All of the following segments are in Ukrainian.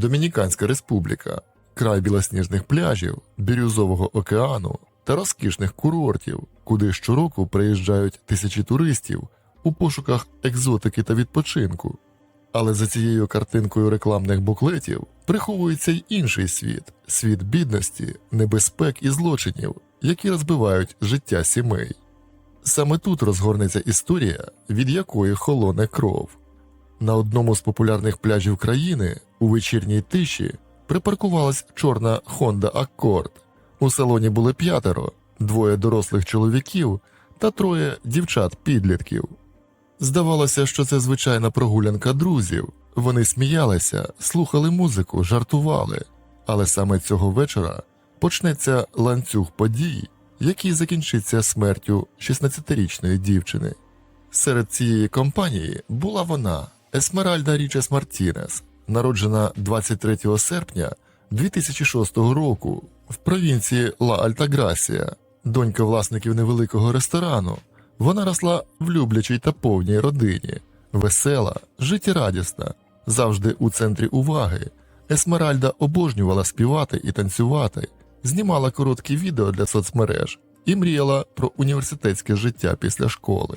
Домініканська Республіка, край білосніжних пляжів, бірюзового океану та розкішних курортів, куди щороку приїжджають тисячі туристів у пошуках екзотики та відпочинку. Але за цією картинкою рекламних буклетів приховується й інший світ світ бідності, небезпек і злочинів, які розбивають життя сімей. Саме тут розгорнеться історія, від якої холоне кров. На одному з популярних пляжів країни у вечірній тиші припаркувалась чорна Honda Accord. У салоні були п'ятеро, двоє дорослих чоловіків та троє дівчат-підлітків. Здавалося, що це звичайна прогулянка друзів. Вони сміялися, слухали музику, жартували. Але саме цього вечора почнеться ланцюг подій, який закінчиться смертю 16-річної дівчини. Серед цієї компанії була вона, Есмеральда Річес Мартінес, народжена 23 серпня 2006 року в провінції Ла Альтаграсія, донька власників невеликого ресторану. Вона росла в люблячій та повній родині, весела, життєрадісна, завжди у центрі уваги. Есмеральда обожнювала співати і танцювати, знімала короткі відео для соцмереж і мріяла про університетське життя після школи.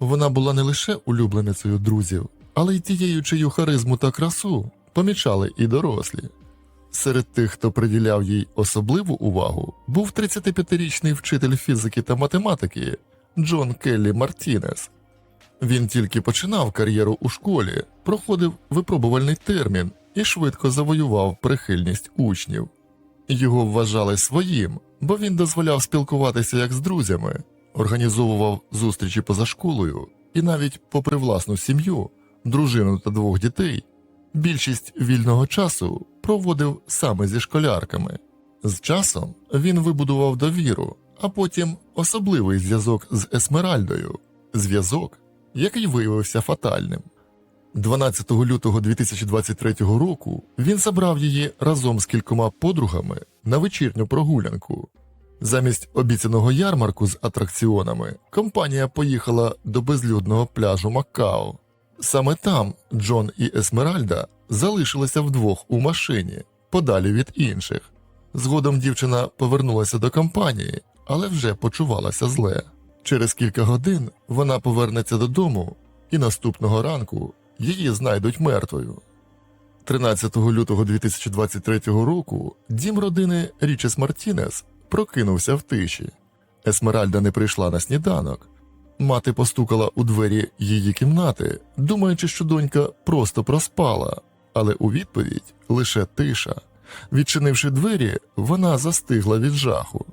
Вона була не лише улюбленицею друзів, але й тією, чию харизму та красу помічали і дорослі. Серед тих, хто приділяв їй особливу увагу, був 35-річний вчитель фізики та математики Джон Келлі Мартінес. Він тільки починав кар'єру у школі, проходив випробувальний термін і швидко завоював прихильність учнів. Його вважали своїм, бо він дозволяв спілкуватися як з друзями, організовував зустрічі поза школою і навіть, попри власну сім'ю, дружину та двох дітей, більшість вільного часу проводив саме зі школярками. З часом він вибудував довіру, а потім особливий зв'язок з Есмеральдою, зв'язок, який виявився фатальним. 12 лютого 2023 року він забрав її разом з кількома подругами на вечірню прогулянку. Замість обіцяного ярмарку з атракціонами компанія поїхала до безлюдного пляжу Маккао. Саме там Джон і Есмеральда залишилися вдвох у машині, подалі від інших. Згодом дівчина повернулася до компанії, але вже почувалася зле. Через кілька годин вона повернеться додому, і наступного ранку її знайдуть мертвою. 13 лютого 2023 року дім родини Річес Мартінес прокинувся в тиші. Есмеральда не прийшла на сніданок. Мати постукала у двері її кімнати, думаючи, що донька просто проспала, але у відповідь лише тиша. Відчинивши двері, вона застигла від жаху.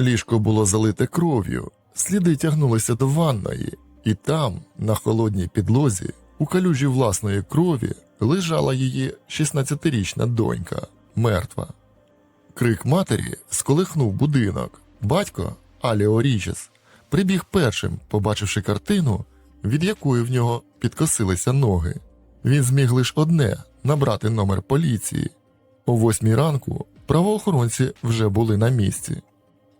Ліжко було залите кров'ю, сліди тягнулися до ванної, і там, на холодній підлозі, у калюжі власної крові, лежала її 16-річна донька, мертва. Крик матері сколихнув будинок. Батько Аліо Річес прибіг першим, побачивши картину, від якої в нього підкосилися ноги. Він зміг лише одне набрати номер поліції. О восьмій ранку правоохоронці вже були на місці.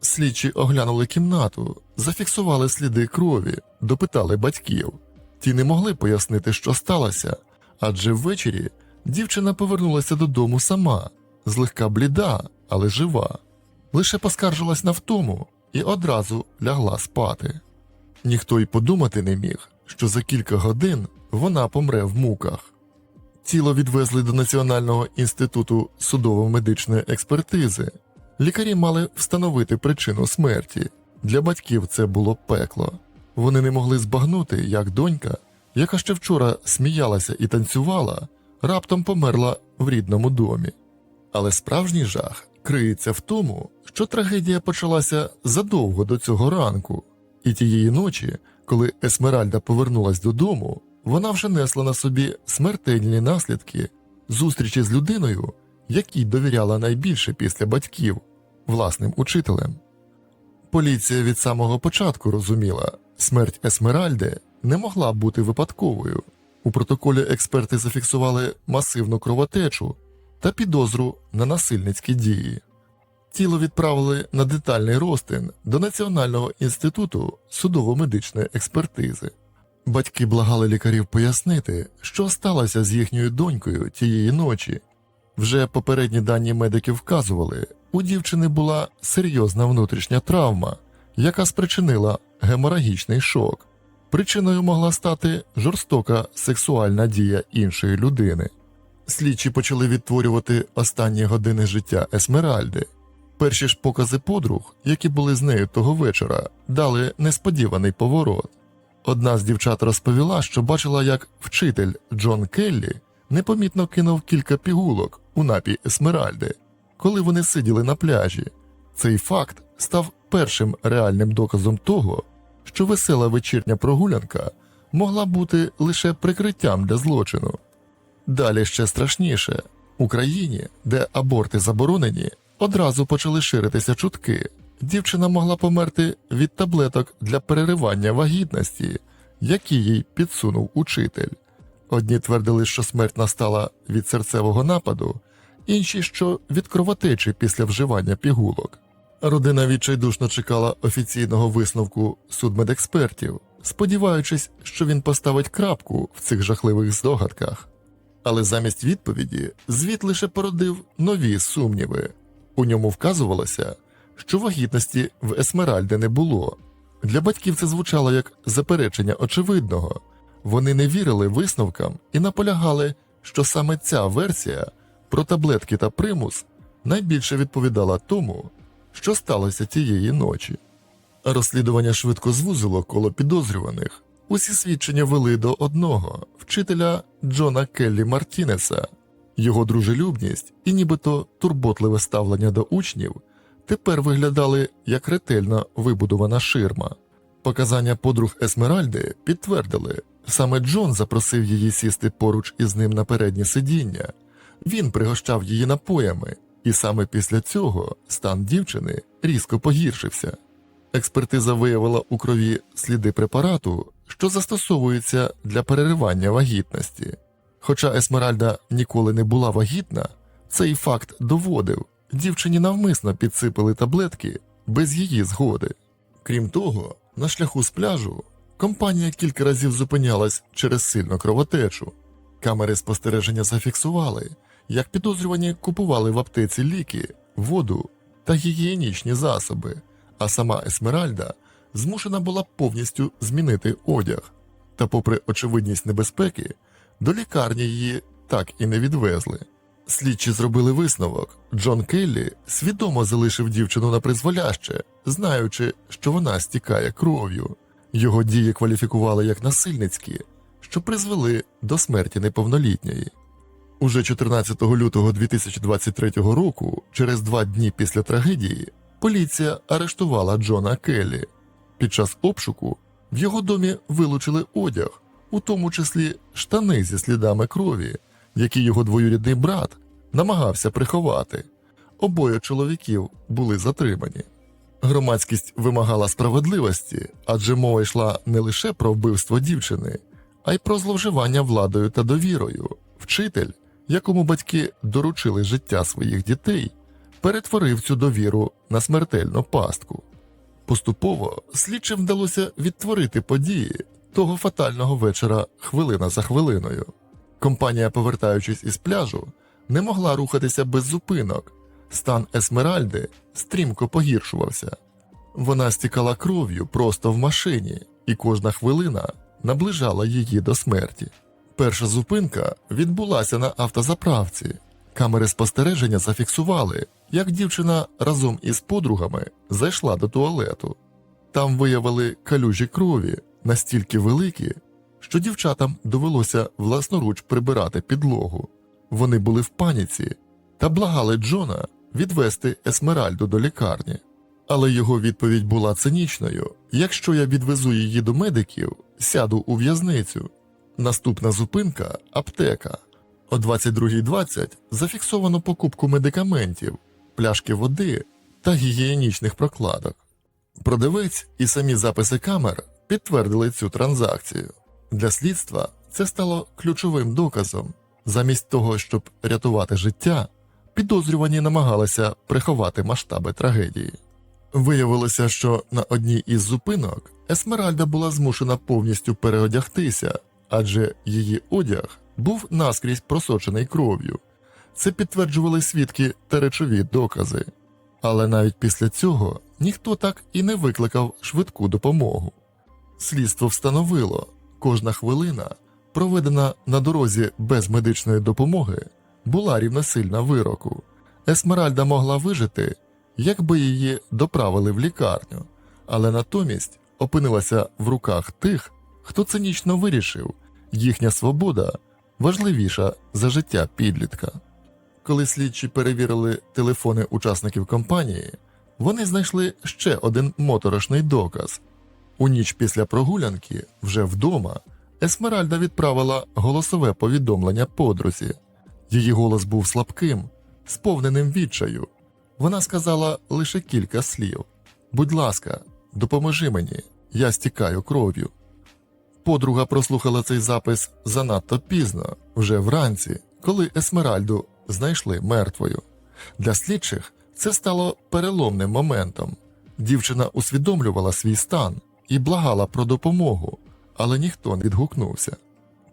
Слідчі оглянули кімнату, зафіксували сліди крові, допитали батьків. Ті не могли пояснити, що сталося, адже ввечері дівчина повернулася додому сама, злегка бліда, але жива. Лише поскаржилась на втому і одразу лягла спати. Ніхто й подумати не міг, що за кілька годин вона помре в муках. Тіло відвезли до Національного інституту судово-медичної експертизи. Лікарі мали встановити причину смерті. Для батьків це було пекло. Вони не могли збагнути, як донька, яка ще вчора сміялася і танцювала, раптом померла в рідному домі. Але справжній жах криється в тому, що трагедія почалася задовго до цього ранку, і тієї ночі, коли Есмеральда повернулась додому, вона вже несла на собі смертельні наслідки зустрічі з людиною, якій довіряла найбільше після батьків, власним учителем. Поліція від самого початку розуміла, смерть Есмеральди не могла бути випадковою. У протоколі експерти зафіксували масивну кровотечу та підозру на насильницькі дії. Тіло відправили на детальний розтин до Національного інституту судово-медичної експертизи. Батьки благали лікарів пояснити, що сталося з їхньою донькою тієї ночі, Вже попередні дані медиків вказували, у дівчини була серйозна внутрішня травма, яка спричинила геморагічний шок. Причиною могла стати жорстока сексуальна дія іншої людини. Слідчі почали відтворювати останні години життя Есмеральди. Перші ж покази подруг, які були з нею того вечора, дали несподіваний поворот. Одна з дівчат розповіла, що бачила, як вчитель Джон Келлі непомітно кинув кілька пігулок у напій Есмеральди, коли вони сиділи на пляжі. Цей факт став першим реальним доказом того, що весела вечірня прогулянка могла бути лише прикриттям для злочину. Далі ще страшніше у країні, де аборти заборонені, одразу почали ширитися чутки. Дівчина могла померти від таблеток для переривання вагітності, які їй підсунув учитель. Одні твердили, що смерть настала від серцевого нападу, інші, що від кровотечі після вживання пігулок. Родина відчайдушно чекала офіційного висновку судмедекспертів, сподіваючись, що він поставить крапку в цих жахливих здогадках. Але замість відповіді звіт лише породив нові сумніви. У ньому вказувалося, що вагітності в Есмеральди не було. Для батьків це звучало як заперечення очевидного. Вони не вірили висновкам і наполягали, що саме ця версія про таблетки та примус найбільше відповідала тому, що сталося тієї ночі. Розслідування швидко звузило коло підозрюваних. Усі свідчення вели до одного вчителя Джона Келлі Мартінеса. Його дружелюбність і нібито турботливе ставлення до учнів тепер виглядали як ретельно вибудована ширма. Показання подруг Есмеральди підтвердили, саме Джон запросив її сісти поруч із ним на переднє сидіння. Він пригощав її напоями, і саме після цього стан дівчини різко погіршився. Експертиза виявила у крові сліди препарату, що застосовується для переривання вагітності. Хоча Есмеральда ніколи не була вагітна, цей факт доводив, дівчині навмисно підсипали таблетки без її згоди. Крім того, на шляху з пляжу компанія кілька разів зупинялась через сильну кровотечу. Камери спостереження зафіксували, як підозрювані купували в аптеці ліки, воду та гігієнічні засоби, а сама Есмеральда змушена була повністю змінити одяг. Та, попри очевидність небезпеки, до лікарні її так і не відвезли. Слідчі зробили висновок. Джон Келлі свідомо залишив дівчину на призволяще, знаючи, що вона стікає кров'ю. Його дії кваліфікували як насильницькі, що призвели до смерті неповнолітньої. Уже 14 лютого 2023 року, через два дні після трагедії, поліція арештувала Джона Келлі. Під час обшуку в його домі вилучили одяг, у тому числі штани зі слідами крові, які його двоюрідний брат намагався приховати. Обоє чоловіків були затримані. Громадськість вимагала справедливості, адже мова йшла не лише про вбивство дівчини, а й про зловживання владою та довірою. Вчитель, якому батьки доручили життя своїх дітей, перетворив цю довіру на смертельну пастку. Поступово слідчим вдалося відтворити події того фатального вечора хвилина за хвилиною. Компанія, повертаючись із пляжу, не могла рухатися без зупинок. Стан Есмеральди стрімко погіршувався. Вона стікала кров'ю просто в машині, і кожна хвилина наближала її до смерті. Перша зупинка відбулася на автозаправці. Камери спостереження зафіксували, як дівчина разом із подругами зайшла до туалету. Там виявили калюжі крові настільки великі, що дівчатам довелося власноруч прибирати підлогу. Вони були в паніці та благали Джона відвести Есмеральду до лікарні. Але його відповідь була цинічною: якщо я відвезу її до медиків, сяду у в'язницю. Наступна зупинка аптека. О 22.20 зафіксовано покупку медикаментів, пляшки води та гігієнічних прокладок. Продавець і самі записи камер підтвердили цю транзакцію. Для слідства це стало ключовим доказом. Замість того, щоб рятувати життя, підозрювані намагалися приховати масштаби трагедії. Виявилося, що на одній із зупинок Есмеральда була змушена повністю переодягтися, адже її одяг був наскрізь просочений кров'ю. Це підтверджували свідки та речові докази. Але навіть після цього ніхто так і не викликав швидку допомогу. Слідство встановило, кожна хвилина, проведена на дорозі без медичної допомоги, була рівносильна вироку. Есмеральда могла вижити, якби її доправили в лікарню, але натомість опинилася в руках тих, хто цинічно вирішив, їхня свобода важливіша за життя підлітка. Коли слідчі перевірили телефони учасників компанії, вони знайшли ще один моторошний доказ. У ніч після прогулянки, вже вдома, Есмеральда відправила голосове повідомлення подрузі. Її голос був слабким, сповненим відчаю. Вона сказала лише кілька слів: Будь ласка, допоможи мені, я стікаю кров'ю. Подруга прослухала цей запис занадто пізно, вже вранці, коли Есмеральду знайшли мертвою. Для слідчих це стало переломним моментом. Дівчина усвідомлювала свій стан і благала про допомогу, але ніхто не відгукнувся.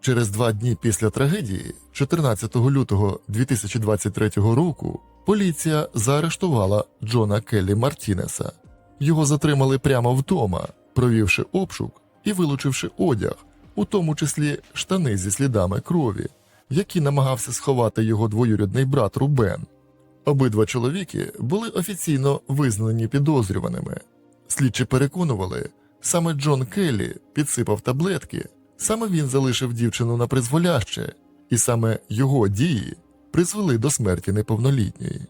Через два дні після трагедії, 14 лютого 2023 року, поліція заарештувала Джона Келлі Мартінеса. Його затримали прямо вдома, провівши обшук і вилучивши одяг, у тому числі штани зі слідами крові, які намагався сховати його двоюрідний брат Рубен. Обидва чоловіки були офіційно визнані підозрюваними. Слідчі переконували, саме Джон Келлі підсипав таблетки, саме він залишив дівчину на призволяще, і саме його дії призвели до смерті неповнолітньої.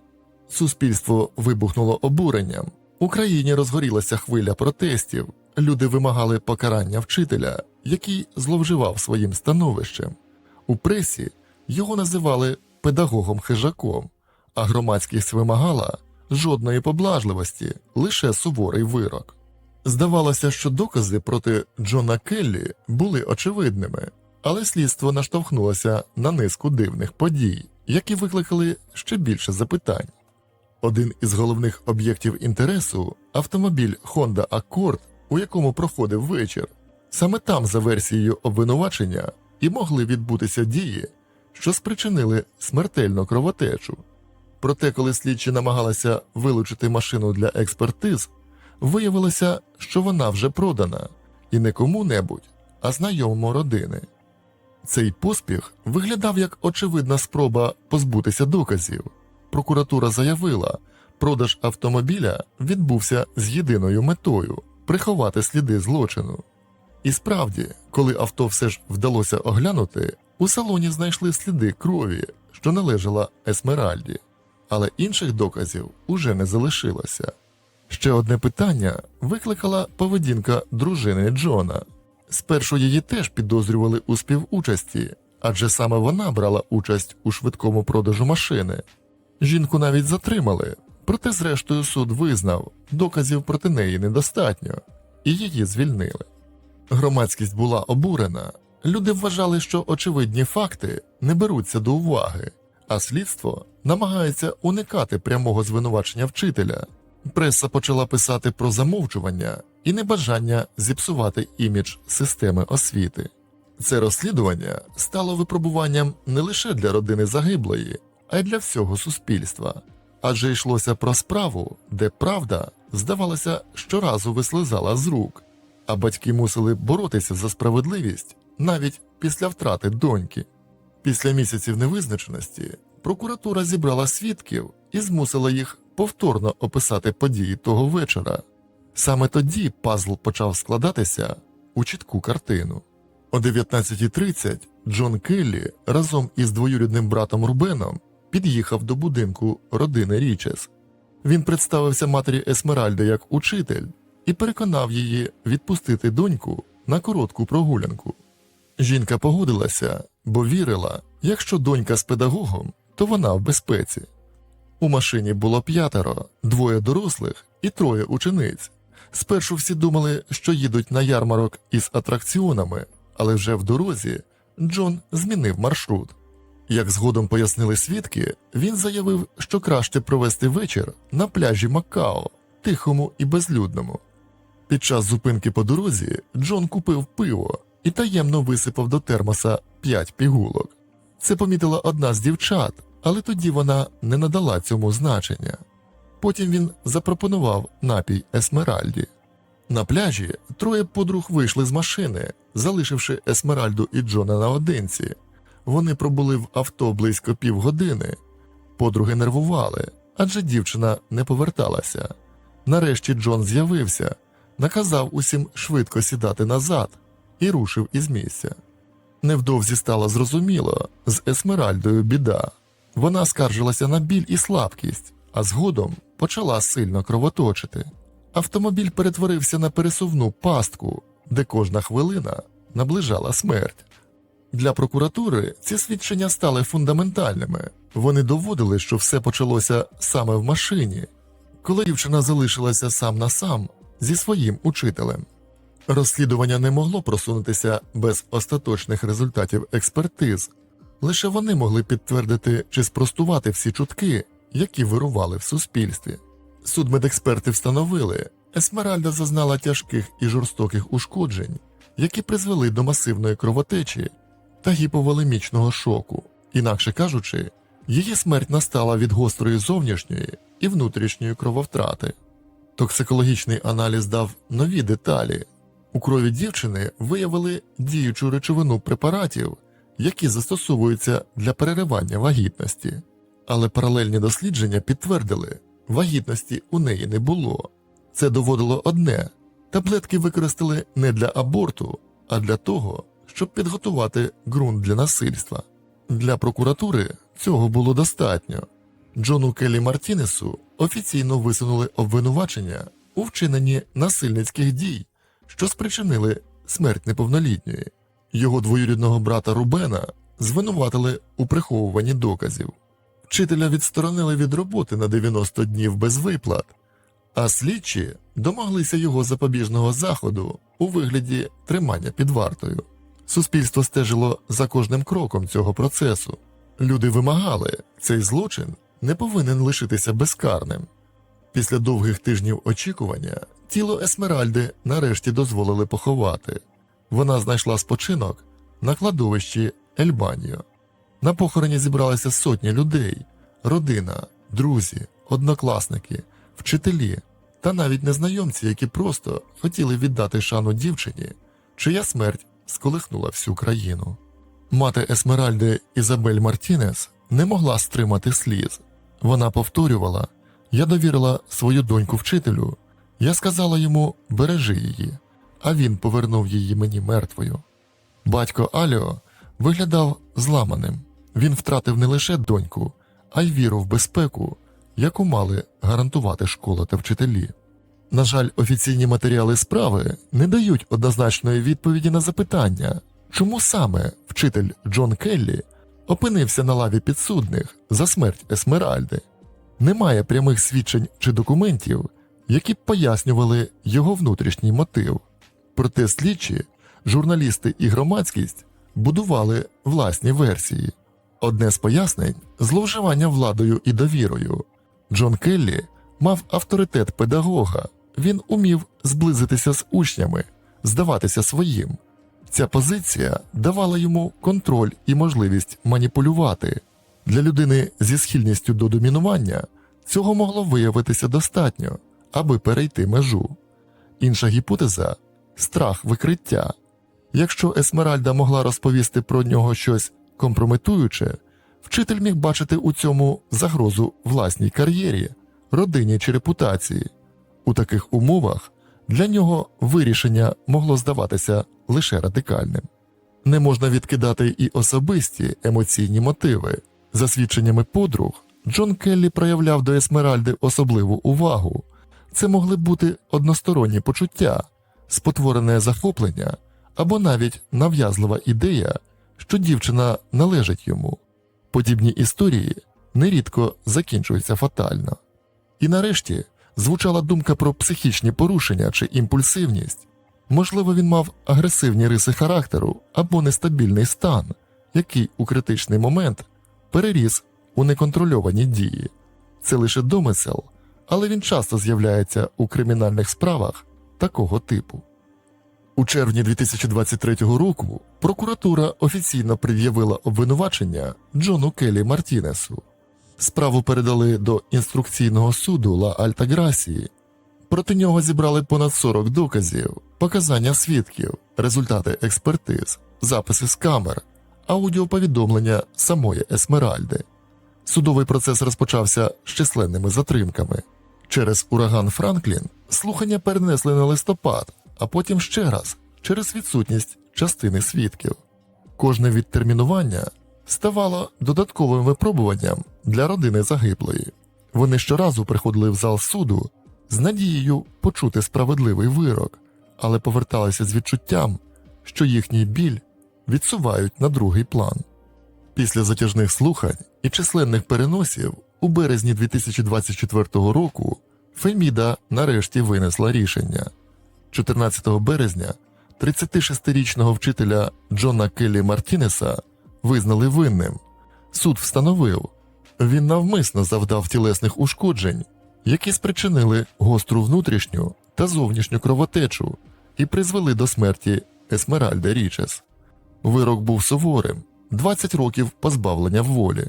Суспільство вибухнуло обуренням. У країні розгорілася хвиля протестів. Люди вимагали покарання вчителя, який зловживав своїм становищем. У пресі його називали педагогом хижаком, а громадськість вимагала жодної поблажливості, лише суворий вирок. Здавалося, що докази проти Джона Келлі були очевидними, але слідство наштовхнулося на низку дивних подій, які викликали ще більше запитань. Один із головних об'єктів інтересу автомобіль Honda Accord, у якому проходив вечір. Саме там, за версією обвинувачення, і могли відбутися дії, що спричинили смертельну кровотечу. Проте, коли слідчі намагалися вилучити машину для експертиз, виявилося, що вона вже продана, і не кому-небудь, а знайомому родини. Цей поспіх виглядав як очевидна спроба позбутися доказів. Прокуратура заявила, продаж автомобіля відбувся з єдиною метою приховати сліди злочину. І справді, коли авто все ж вдалося оглянути, у салоні знайшли сліди крові, що належала Есмеральді, але інших доказів уже не залишилося. Ще одне питання викликала поведінка дружини Джона. Спершу її теж підозрювали у співучасті, адже саме вона брала участь у швидкому продажу машини. Жінку навіть затримали, проте, зрештою, суд визнав, доказів проти неї недостатньо, і її звільнили. Громадськість була обурена. Люди вважали, що очевидні факти не беруться до уваги, а слідство намагається уникати прямого звинувачення вчителя. Преса почала писати про замовчування і небажання зіпсувати імідж системи освіти. Це розслідування стало випробуванням не лише для родини загиблої, а й для всього суспільства, адже йшлося про справу, де правда, здавалося, щоразу вислизала з рук, а батьки мусили боротися за справедливість навіть після втрати доньки. Після місяців невизначеності прокуратура зібрала свідків і змусила їх повторно описати події того вечора. Саме тоді пазл почав складатися у чітку картину. О 19.30 Джон Келлі разом із двоюрідним братом Рубеном під'їхав до будинку родини Річес. Він представився матері Есмеральди як учитель і переконав її відпустити доньку на коротку прогулянку. Жінка погодилася, бо вірила, якщо донька з педагогом, то вона в безпеці. У машині було п'ятеро, двоє дорослих і троє учениць. Спершу всі думали, що їдуть на ярмарок із атракціонами, але вже в дорозі Джон змінив маршрут. Як згодом пояснили свідки, він заявив, що краще провести вечір на пляжі Макао, тихому і безлюдному. Під час зупинки по дорозі Джон купив пиво і таємно висипав до термоса п'ять пігулок. Це помітила одна з дівчат, але тоді вона не надала цьому значення. Потім він запропонував напій Есмеральді. На пляжі троє подруг вийшли з машини, залишивши Есмеральду і Джона наодинці. Вони пробули в авто близько півгодини. Подруги нервували, адже дівчина не поверталася. Нарешті Джон з'явився, наказав усім швидко сідати назад і рушив із місця. Невдовзі стало зрозуміло, з Есмеральдою біда. Вона скаржилася на біль і слабкість, а згодом почала сильно кровоточити. Автомобіль перетворився на пересувну пастку, де кожна хвилина наближала смерть. Для прокуратури ці свідчення стали фундаментальними. Вони доводили, що все почалося саме в машині, коли дівчина залишилася сам на сам зі своїм учителем. Розслідування не могло просунутися без остаточних результатів експертиз. Лише вони могли підтвердити чи спростувати всі чутки, які вирували в суспільстві. Судмедексперти встановили, Есмеральда зазнала тяжких і жорстоких ушкоджень, які призвели до масивної кровотечі та гіповолемічного шоку. Інакше кажучи, її смерть настала від гострої зовнішньої і внутрішньої крововтрати. Токсикологічний аналіз дав нові деталі. У крові дівчини виявили діючу речовину препаратів, які застосовуються для переривання вагітності. Але паралельні дослідження підтвердили, вагітності у неї не було. Це доводило одне: таблетки використали не для аборту, а для того, щоб підготувати ґрунт для насильства. Для прокуратури цього було достатньо. Джону Келлі Мартінесу офіційно висунули обвинувачення у вчиненні насильницьких дій, що спричинили смерть неповнолітньої. Його двоюрідного брата Рубена звинуватили у приховуванні доказів. Вчителя відсторонили від роботи на 90 днів без виплат, а слідчі домоглися його запобіжного заходу у вигляді тримання під вартою. Суспільство стежило за кожним кроком цього процесу. Люди вимагали, цей злочин не повинен лишитися безкарним. Після довгих тижнів очікування тіло Есмеральди нарешті дозволили поховати. Вона знайшла спочинок на кладовищі Ельбаніо. На похороні зібралися сотні людей, родина, друзі, однокласники, вчителі та навіть незнайомці, які просто хотіли віддати шану дівчині, чия смерть сколихнула всю країну. Мати Есмеральди Ізабель Мартінес не могла стримати сліз. Вона повторювала: Я довірила свою доньку вчителю. Я сказала йому бережи її, а він повернув її мені мертвою. Батько Аліо виглядав зламаним. Він втратив не лише доньку, а й віру в безпеку, яку мали гарантувати школа та вчителі. На жаль, офіційні матеріали справи не дають однозначної відповіді на запитання, чому саме вчитель Джон Келлі опинився на лаві підсудних за смерть Есмеральди. Немає прямих свідчень чи документів, які б пояснювали його внутрішній мотив. Проте слідчі, журналісти і громадськість будували власні версії. Одне з пояснень зловживання владою і довірою. Джон Келлі мав авторитет педагога, він умів зблизитися з учнями, здаватися своїм. Ця позиція давала йому контроль і можливість маніпулювати. Для людини зі схильністю до домінування цього могло виявитися достатньо, аби перейти межу. Інша гіпотеза страх викриття. Якщо Есмеральда могла розповісти про нього щось компрометуюче, вчитель міг бачити у цьому загрозу власній кар'єрі, родині чи репутації. У таких умовах для нього вирішення могло здаватися лише радикальним. Не можна відкидати і особисті емоційні мотиви. За свідченнями подруг, Джон Келлі проявляв до Есмеральди особливу увагу. Це могли бути односторонні почуття, спотворене захоплення або навіть нав'язлива ідея, що дівчина належить йому. Подібні історії нерідко закінчуються фатально. І нарешті звучала думка про психічні порушення чи імпульсивність. Можливо, він мав агресивні риси характеру або нестабільний стан, який у критичний момент переріс у неконтрольовані дії. Це лише домисел, але він часто з'являється у кримінальних справах такого типу. У червні 2023 року прокуратура офіційно пред'явила обвинувачення Джону Келлі Мартінесу. Справу передали до інструкційного суду Ла Альтаграсії. Проти нього зібрали понад 40 доказів, показання свідків, результати експертиз, записи з камер, аудіоповідомлення самої Есмеральди. Судовий процес розпочався з численними затримками. Через ураган Франклін слухання перенесли на листопад, а потім ще раз через відсутність частини свідків. Кожне відтермінування ставало додатковим випробуванням для родини загиблої. Вони щоразу приходили в зал суду з надією почути справедливий вирок, але поверталися з відчуттям, що їхній біль відсувають на другий план. Після затяжних слухань і численних переносів у березні 2024 року Феміда нарешті винесла рішення. 14 березня 36-річного вчителя Джона Келлі Мартінеса визнали винним. Суд встановив, він навмисно завдав тілесних ушкоджень, які спричинили гостру внутрішню та зовнішню кровотечу і призвели до смерті Есмеральди Річес. Вирок був суворим 20 років позбавлення волі.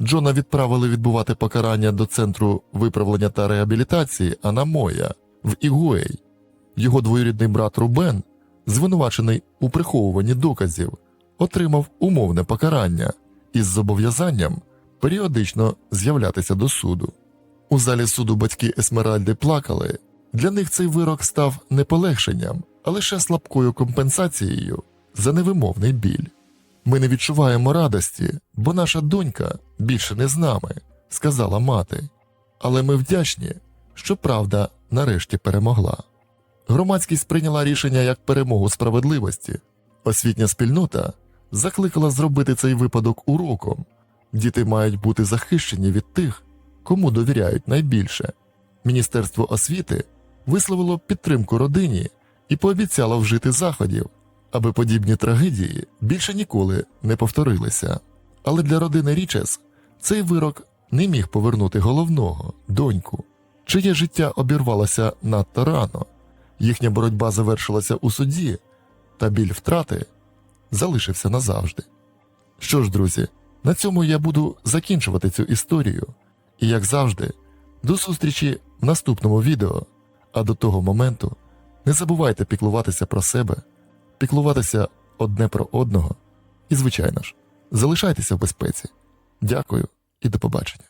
Джона відправили відбувати покарання до центру виправлення та реабілітації Анамоя в Ігуей. Його двоюрідний брат Рубен, звинувачений у приховуванні доказів, отримав умовне покарання із зобов'язанням періодично з'являтися до суду. У залі суду батьки Есмеральди плакали. Для них цей вирок став не полегшенням, а лише слабкою компенсацією за невимовний біль. Ми не відчуваємо радості, бо наша донька більше не з нами, сказала мати. Але ми вдячні, що правда нарешті перемогла. Громадськість прийняла рішення як перемогу справедливості. Освітня спільнота закликала зробити цей випадок уроком. Діти мають бути захищені від тих, кому довіряють найбільше. Міністерство освіти висловило підтримку родині і пообіцяло вжити заходів, аби подібні трагедії більше ніколи не повторилися. Але для родини Річес цей вирок не міг повернути головного доньку, чиє життя обірвалося надто рано. Їхня боротьба завершилася у суді, та біль втрати залишився назавжди. Що ж, друзі, на цьому я буду закінчувати цю історію. І як завжди, до зустрічі в наступному відео. А до того моменту не забувайте піклуватися про себе, піклуватися одне про одного і, звичайно ж, залишайтеся в безпеці. Дякую і до побачення.